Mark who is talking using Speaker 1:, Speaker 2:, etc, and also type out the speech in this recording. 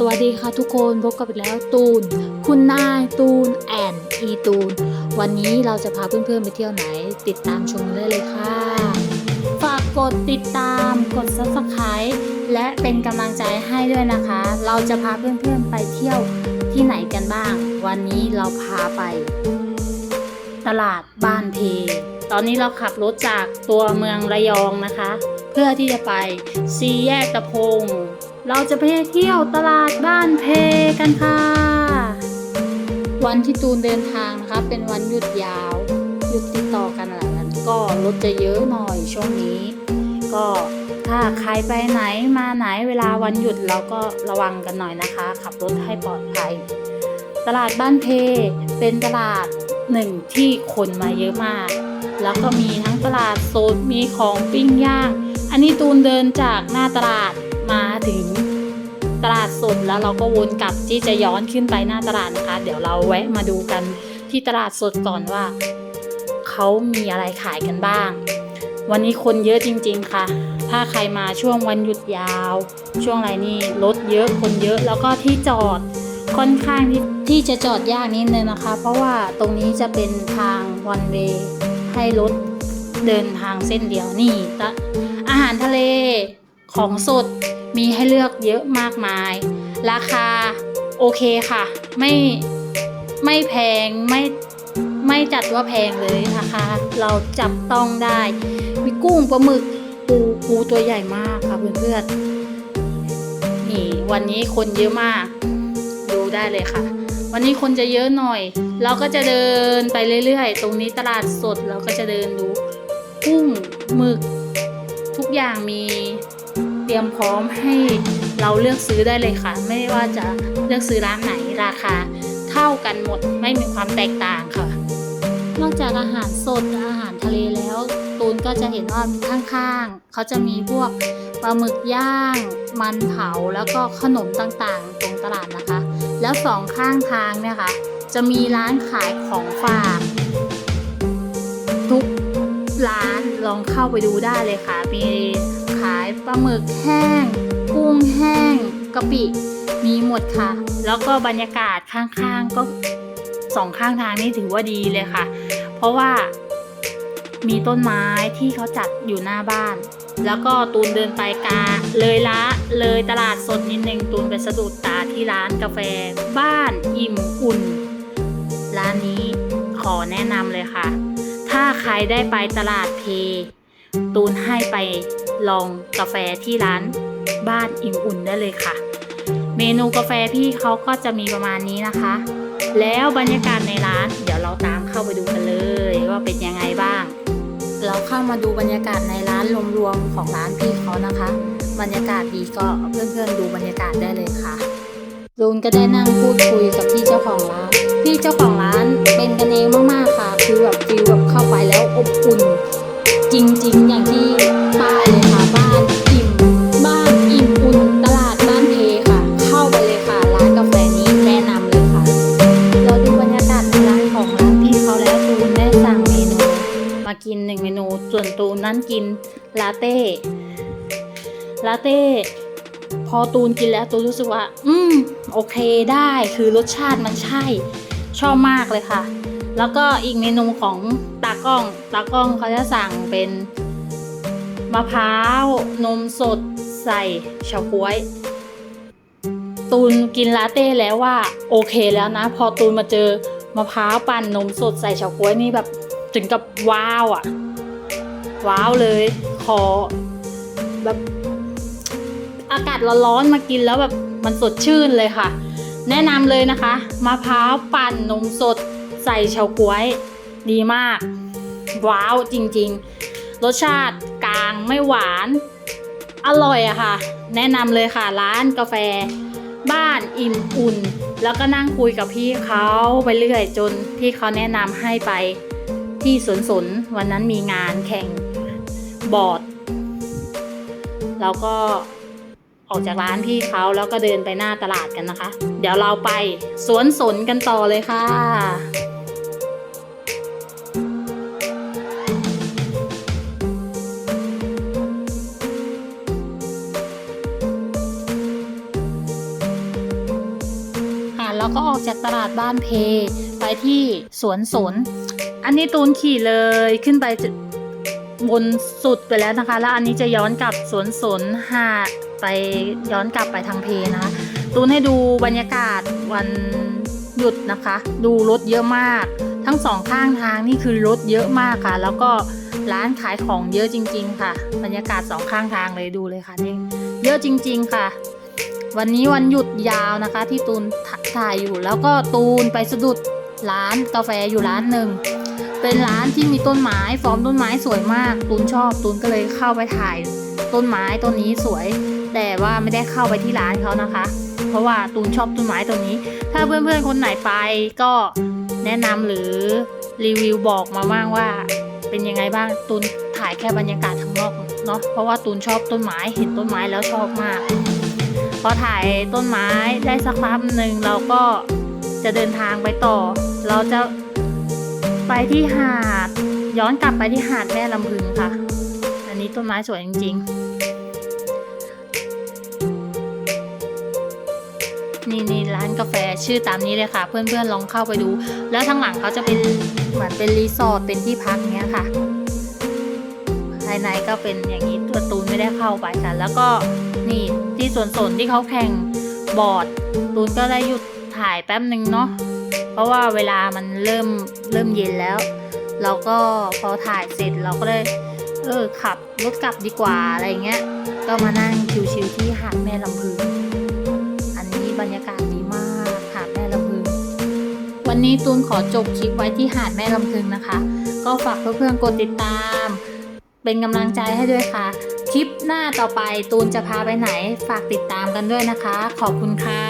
Speaker 1: สวัสดีค่ะทุกคนพบกับอีกแล้วตูน คุณนายตูนแอนอีตูน วันนี้เราจะพาเพื่อนๆไปเที่ยวไหน ติดตามชมได้เลยค่ะ ฝากกดติดตามกด subscribe และเป็นกำลังใจให้ด้วยนะคะ เราจะพาเพื่อนๆไปเที่ยวที่ไหนกันบ้าง วันนี้เราพาไป ตลาดบ้านเพ ตอนนี้เราขับรถจากตัวเมืองระยองนะคะ เพื่อที่จะไปซีแยกตะพง เราจะไปเที่ยวตลาดบ้านเพกันค่ะ วันที่ตูนเดินทางนะคะเป็นวันหยุดยาวหยุดติดต่อกันหลายวันก็รถจะเยอะหน่อยช่วงนี้ ก็ถ้าใครไปไหนมาไหนเวลาวันหยุดเราก็ระวังกันหน่อยนะคะ ขับรถให้ปลอดภัย ตลาดบ้านเพเป็นตลาดหนึ่งที่คนมาเยอะมาก แล้วก็มีทั้งตลาดสดมีของปิ้งย่าง อันนี้ตูนเดินจากหน้าตลาด มาถึงตลาดสดแล้วเราก็วนกลับที่จะย้อนขึ้นไปหน้าตลาดนะคะ เดี๋ยวเราแวะมาดูกันที่ตลาดสดก่อนว่าเขามีอะไรขายกันบ้าง วันนี้คนเยอะจริง ๆ ค่ะ ถ้าใครมาช่วงวันหยุดยาว ช่วงอะไรนี่รถเยอะคนเยอะแล้วก็ที่จอดค่อนข้างที่ที่จะจอดยากนิดนึงนะคะ เพราะว่าตรงนี้จะเป็นทางวันเวให้รถเดินทางเส้นเดียวนี่ตะอาหารทะเล ของสดมีให้เลือกเยอะมากมาย ราคาโอเคค่ะ ไม่ไม่แพงไม่ไม่จัดว่าแพงเลยนะคะ เราจับต้องได้มีกุ้งปลาหมึกปูปูตัวใหญ่มากค่ะเพื่อนๆนี่วันนี้คนเยอะมาก ดูได้เลยค่ะ วันนี้คนจะเยอะหน่อย เราก็จะเดินไปเรื่อยๆ ตรงนี้ตลาดสดเราก็จะเดินดูกุ้งหมึก ทุกอย่างมี เตรียมพร้อมให้เราเลือกซื้อได้เลยค่ะ ไม่ว่าจะเลือกซื้อร้านไหนราคาเท่ากันหมดไม่มีความแตกต่างค่ะ นอกจากอาหารสดอาหารทะเลแล้วตูนก็จะเห็นว่าข้างๆเขาจะมีพวกปลาหมึกย่าง มันเผาแล้วก็ขนมต่างๆตรงตลาดนะคะ แล้วสองข้างทางเนี่ยค่ะ จะมีร้านขายของฝากทุกร้านลองเข้าไปดูได้เลยค่ะ มี ขายปลาหมึกแห้ง กุ้งแห้งกะปิมีหมดค่ะ แล้วก็บรรยากาศข้างๆก็สองข้างทางนี่ถือว่าดีเลยค่ะ เพราะว่ามีต้นไม้ที่เขาจัดอยู่หน้าบ้าน แล้วก็ตูนเดินไปกา เลยละเลยตลาดสดนิดนึงตูนไปสะดุดตาที่ร้านกาแฟ บ้านอิ่มอุ่น ร้านนี้ขอแนะนำเลยค่ะ ถ้าใครได้ไปตลาดเพ ตูนให้ไป ลองกาแฟที่ร้านบ้านอิ่มอุ่นได้เลยค่ะ เมนูกาแฟพี่เขาก็จะมีประมาณนี้นะคะ แล้วบรรยากาศในร้าน เดี๋ยวเราตามเข้าไปดูกันเลย ว่าเป็นยังไงบ้าง เราเข้ามาดูบรรยากาศในร้านรวมๆของร้านพี่เขานะคะ บรรยากาศดีก็เพื่อนๆดูบรรยากาศได้เลยค่ะลุนก็ได้นั่งพูดคุยกับพี่เจ้าของร้านพี่เจ้าของร้านเป็นกันเองมากๆค่ะ คือแบบฟิลแบบเข้าไปแล้วอบอุ่น จริง ๆ อย่างที่ กินหนึ่งเมนู ส่วนตูนนั้นกินลาเต้ลาเต้พอตูนกินแล้วตูนรู้สึกว่า อืมโอเคได้คือรสชาติมันใช่ ชอบมากเลยค่ะ แล้วก็อีกเมนูของตากล้องตากล้องเขาจะสั่งเป็นมะพร้าวนมสดใส่เฉาก๊วย ตูนกินลาเต้แล้วว่าโอเคแล้วนะ พอตูนมาเจอมะพร้าวปั่นนมสดใส่เฉาก๊วยนี่แบบ ถึงกับว้าวอะว้าวเลย ขอ แบบ อากาศร้อนๆมากินแล้วแบบมันสดชื่นเลยค่ะ แนะนำเลยนะคะมะพร้าวปั่นนมสดใส่เฉาก๊วย ดีมาก ว้าวจริงๆ รสชาติกลางไม่หวาน อร่อยอะค่ะ แนะนำเลยค่ะร้านกาแฟ บ้านอิ่มอุ่น แล้วก็นั่งคุยกับพี่เขาไปเรื่อยจนพี่เขาแนะนำให้ไป ที่สวนสนวันนั้นมีงานแข่งบอร์ดแล้วก็ออกจากร้านพี่เขาแล้วก็เดินไปหน้าตลาดกันนะคะ เดี๋ยวเราไปสวนสนกันต่อเลยค่ะแล้วก็ออกจากตลาดบ้านเพ ไปที่สวนสน อันนี้ตูนขี่เลยขึ้นไปบนสุดไปแล้วนะคะ แล้วอันนี้จะย้อนกลับสวนสนหาดไปย้อนกลับไปทางเพนะคะตูนให้ดูบรรยากาศวันหยุดนะคะ ดูรถเยอะมาก ทั้งสองข้างทางนี่คือรถเยอะมากค่ะ แล้วก็ร้านขายของเยอะจริง ๆ ค่ะ บรรยากาศสองข้างทางเลยดูเลยค่ะนี่เยอะจริง ๆ ค่ะ วันนี้วันหยุดยาวนะคะ ที่ตูนถ่ายอยู่แล้วก็ตูนไปสะดุดร้านกาแฟอยู่ร้านหนึ่ง เป็นร้านที่มีต้นไม้ฟอร์มต้นไม้สวยมาก ตูนชอบตูนก็เลยเข้าไปถ่าย ต้นไม้ต้นนี้สวย แต่ว่าไม่ได้เข้าไปที่ร้านเขานะคะ เพราะว่าตูนชอบต้นไม้ต้นนี้ ถ้าเพื่อนๆคนไหนไปก็แนะนำหรือรีวิวบอกมาบ้างว่า เป็นยังไงบ้างตูนถ่ายแค่บรรยากาศข้างนอกเนาะเพราะว่าตูนชอบต้นไม้เห็นต้นไม้แล้วชอบมากพอถ่ายต้นไม้ได้สักพักหนึ่งเราก็จะเดินทางไปต่อ เราจะ ไปที่หาด ย้อนกลับไปที่หาดแม่ลำพึงค่ะ อันนี้ต้นไม้สวยจริงๆ นี่นี่ร้านกาแฟชื่อตามนี้เลยค่ะ เพื่อนๆลองเข้าไปดู แล้วทั้างหลังเขาจะเป็นเหมือนเป็นรีสอร์ทเป็นที่พักเนี้ยค่ะ ภายในก็เป็นอย่างนี้ตัวตูนไม่ได้เข้าไปค่ะ แล้วก็นี่ที่ส่วนสนที่เขาแข่งบอร์ดตูนก็ได้หยุดถ่ายแป๊บหนึ่งเนาะ ราะว่าเวลามันเริ่มเริ่มเย็นแล้ว เราก็พอถ่ายเสร็จเราก็เลยเออขับรถกลับดีกว่าอะไรเงี้ย ก็มานั่งชิวๆที่หาดแม่ลำพึง อันนี้บรรยากาศดีมากหาดแม่ลำพึง วันนี้ตูนขอจบคลิปไว้ที่หาดแม่ลำพึงนะคะ ก็ฝากเพื่อนๆกดติดตาม เป็นกำลังใจให้ด้วยค่ะ คลิปหน้าต่อไปตูนจะพาไปไหน ฝากติดตามกันด้วยนะคะ ขอบคุณค่ะ